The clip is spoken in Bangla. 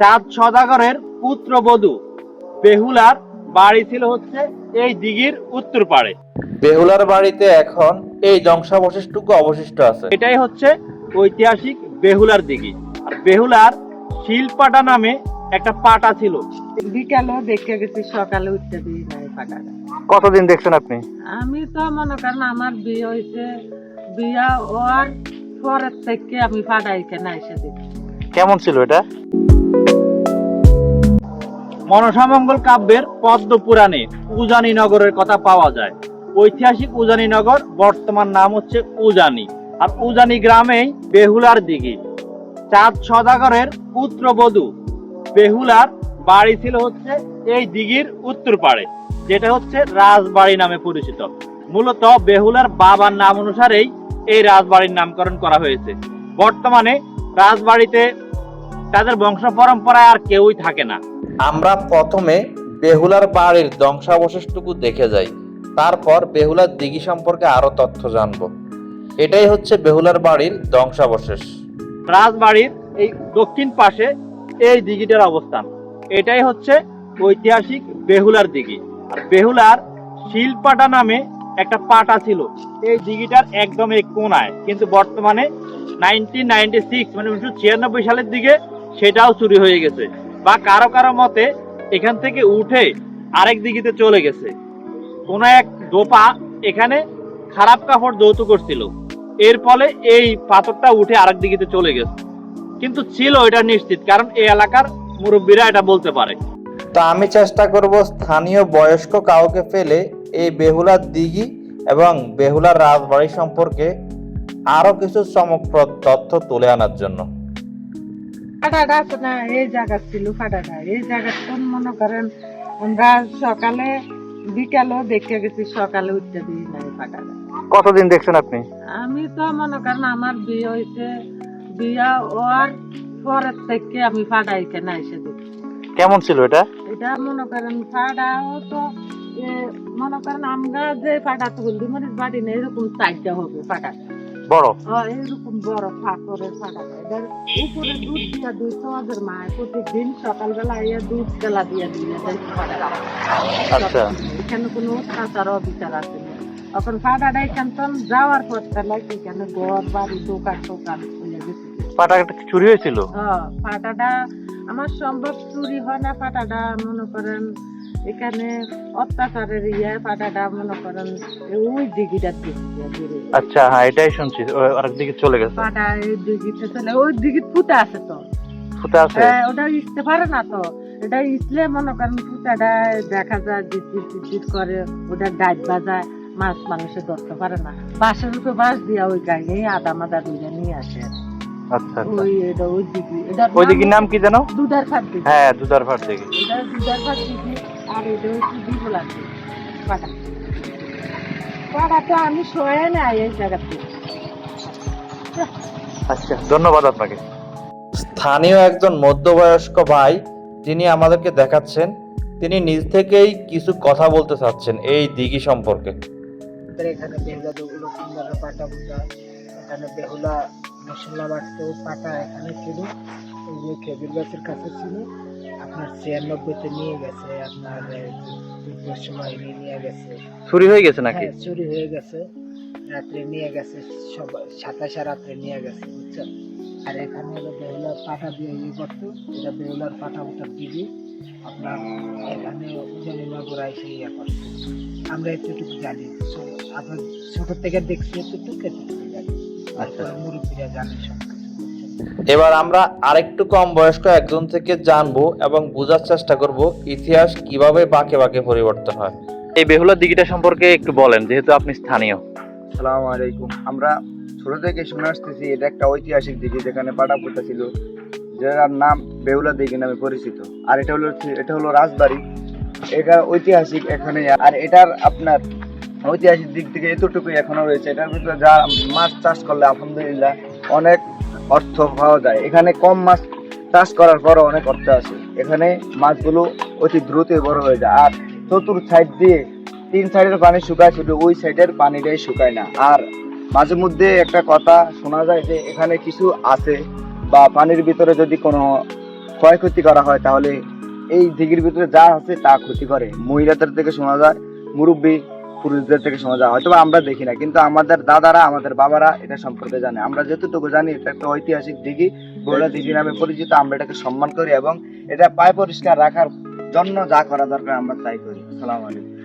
চাঁদ সদাগরের পুত্রবধূ বেহুলার বাড়ি ছিল হচ্ছে এই দিঘির উত্তর পাড়ে। বেহুলার বাড়িতে এখন এই ধ্বংসাবশেষটুকু অবশিষ্ট আছে। এটাই হচ্ছে ঐতিহাসিক বেহুলার দিঘি। আর বেহুলার শিলপাটা নামে একটা পাটা ছিল। বিকালেও দেখে গেছি সকালে উঠতে দিই নাই ফাটাটা কতদিন দেখছেন আপনি? আমি তো মনে করেন আমার বিয়ে হয়েছে বিয়া হওয়ার পরের থেকে আমি ফাটাই কেন এসে দেখি। কেমন ছিল এটা? মনসামঙ্গল কাব্যের পদ্ম পুরাণে উজানি নগরের কথা পাওয়া যায়। ঐতিহাসিক উজানি নগর, বর্তমান নাম হচ্ছে উজানি। আর উজানি গ্রামেই বেহুলার দিঘি। চাঁদ সদাগরের পুত্রবধূ বেহুলার বাড়ি ছিল হচ্ছে এই দিঘির উত্তর পাড়ে, যেটা হচ্ছে রাজবাড়ি নামে পরিচিত। মূলত বেহুলার বাবার নাম অনুসারেই এই রাজবাড়ির নামকরণ করা হয়েছে। বর্তমানে রাজবাড়িতে তাদের বংশ পরম্পরায় আর কেউই থাকে না। আমরা প্রথমে বেহুলার বাড়ির ধ্বংসাবশেষটুকু দেখে যাই। তারপর বেহুলার দিঘি সম্পর্কে আরও তথ্য জানব। এটাই হচ্ছে বেহুলার বাড়ির ধ্বংসাবশেষ। রাজবাড়ির এই দক্ষিণ পাশে এই দিঘিটার অবস্থান। এটাই হচ্ছে ঐতিহাসিক বেহুলার দিঘি। আর বেহুলার শিলপাটা নামে একটা পাটা ছিল। এই দিঘিটার একদম এই কোনায়। কিন্তু বর্তমানে নাইনটিন নাইনটি সিক্স মানে উনিশশো ছিয়ানব্বই সালের দিকে সেটাও চুরি হয়ে গেছে। বা কারও কারও মতে এখান থেকে উঠে আরেক দিঘিতে চলে গেছে। কোন এক দোপা এখানে খারাপ কাপড় যৌতু করছিল। এর ফলে এই পাথরটা উঠে আরেক দিঘিতে চলে গেছে। কিন্তু ছিল এটা নিশ্চিত, কারণ এই এলাকার মুরব্বীরা এটা বলতে পারে। তো আমি চেষ্টা করব স্থানীয় বয়স্ক কাউকে ফেলে এই বেহুলার দিঘি এবং বেহুলার রাজবাড়ি সম্পর্কে আরও কিছু চমকপ্রদ তথ্য তুলে আনার জন্য। ফাটাটা আছে না এই জায়গা ছিল ফাটাটা এই জায়গা মনে করেন আমরা সকালে বিকালেও দেখে গেছি সকালে উঠতে দিই নাই ফাটাটা কতদিন দেখছেন আপনি? আমি তো মনে করেন আমার বিয়ে হয়েছে বিয়া হওয়ার পরের থেকে আমি ফাটাই কেন এসে দেখি। কেমন ছিল এটা? এটা মনে করেন ফাটাও তো এ, মনে করেন আমরা যে ফাটা তুলদি মানে বাড়ি না এরকম চারটা হবে ফাটা বড়। এরকম বড় পাথরের এটার উপরে দুধ দিয়া দুই সমাজের মায় প্রতিদিন সকালবেলা ইয়ে দুধ গেলা দিয়ে দেয় আচ্ছা। এখানে কোনো অত্যাচার অবিচার আছে না। তখন ফাটাটা এখান তো যাওয়ার পর তাহলে এখানে ঘর বাড়ি দোকান টোকান খুলে গেছে পাটা চুরি হয়েছিল? হ্যাঁ, ফাটাটা আমার সম্ভব চুরি হয় না পাটাটা মনে করেন এখানে অত্যাচারের ইয়ে ফাটাটা মনে করেন ওই ঘুরে। আচ্ছা হ্যাঁ এটাই শুনছি। আরেক দিকে চলে গেছে। ফাটা এই দিঘিতে চলে ওই দিঘি ফুটে আছে তো। ফুটে আছে? হ্যাঁ, ওটা ইসতে পারে না তো। এটা ইসলে মনে করেন ফুটাটা দেখা যায় জিজির জিজির করে ওটা ডাইট বাজায় মাছ মানুষে ধরতে পারে না। বাঁশের উপরে বাঁশ দিয়া ওই গায়ে আদা মাদা দুইটা নিয়ে আসে। আচ্ছা ওই এটা ওই দিঘি। এটার ওই দিঘির নাম কি জানো দুধার ফাট দিঘি। হ্যাঁ দুধার ভাট দিঘি। দুধার ফাট দিঘি আর এটা হচ্ছে দিগুলা পাটা পাটা তো আমি শোয়ে নাই এই জায়গাতে। আচ্ছা ধন্যবাদ আপনাকে। স্থানীয় একজন মধ্যবয়স্ক ভাই যিনি আমাদেরকে দেখাচ্ছেন তিনি নিজ থেকেই কিছু কথা বলতে চাচ্ছেন এই দিঘি সম্পর্কে। আমাদের এখানে বেহুলা দোগুলো সুন্দর পাটা বুটা এখানে বেহুলা মশলা বাটতো পাটা এখানে ছিল এই যে খেজুর গাছের কাছে ছিল। আপনার ছিয়ানব্বইতে নিয়ে গেছে আপনার সময় নিয়ে নিয়ে গেছে। চুরি হয়ে গেছে নাকি? হ্যাঁ, চুরি হয়ে গেছে। রাত্রে নিয়ে গেছে সব সাতাশে রাত্রে নিয়ে গেছে বুঝছেন? আর এখানে হলো বেহুলার পাটা দিয়ে ইয়ে করতো এটা বেহুলার পাটা উঠার দিদি আপনার এখানে জমিনগর এসে ইয়ে করতো। আমরা এতটুকু জানি আপনার ছোট থেকে দেখছি এতটুকু এতটুকু জানি। আচ্ছা। মুরব্বীরা জানে সব? এবার আমরা আরেকটু কম বয়স্ক একজন থেকে জানব এবং বোঝার চেষ্টা করব ইতিহাস কীভাবে বাঁকে বাঁকে পরিবর্তন হয়। এই বেহুলা দিঘিটা সম্পর্কে একটু বলেন যেহেতু আপনি স্থানীয়। সালামু আলাইকুম। আমরা ছোট থেকে শুনে আসতেছি এটা একটা ঐতিহাসিক দিঘি যেখানে পাটাপুতা ছিল যার নাম বেহুলা দিঘি নামে পরিচিত। আর এটা হলো এটা হলো রাজবাড়ি। এটা ঐতিহাসিক এখানে আর এটার আপনার ঐতিহাসিক দিক থেকে এতটুকুই এখনও রয়েছে। এটার ভিতরে যা মাছ চাষ করলে আলহামদুলিল্লাহ অনেক অর্থ পাওয়া যায়। এখানে কম মাছ চাষ করার পরও অনেক অর্থ আছে। এখানে মাছগুলো অতি দ্রুতই বড় হয়ে যায়। আর চতুর সাইড দিয়ে তিন সাইডের পানি শুকায়, শুধু ওই সাইডের পানিটাই শুকায় না। আর মাঝে মধ্যে একটা কথা শোনা যায় যে, এখানে কিছু আছে বা পানির ভিতরে যদি কোনো ক্ষয়ক্ষতি করা হয়, তাহলে এই দিঘির ভিতরে যা আছে তা ক্ষতি করে। মহিলাদের থেকে শোনা যায়, মুরব্বী পুরুষদের থেকে শোনা যায় হয়তো আমরা দেখি না, কিন্তু আমাদের দাদারা, আমাদের বাবারা এটা সম্পর্কে জানে। আমরা যতটুকু জানি, এটা একটা ঐতিহাসিক দিঘি বগুড়া দিঘি নামে পরিচিত, আমরা এটাকে সম্মান করি এবং এটা পায় পরিষ্কার রাখার জন্য যা করা দরকার আমরা তাই করি। সালাম আলাইকুম।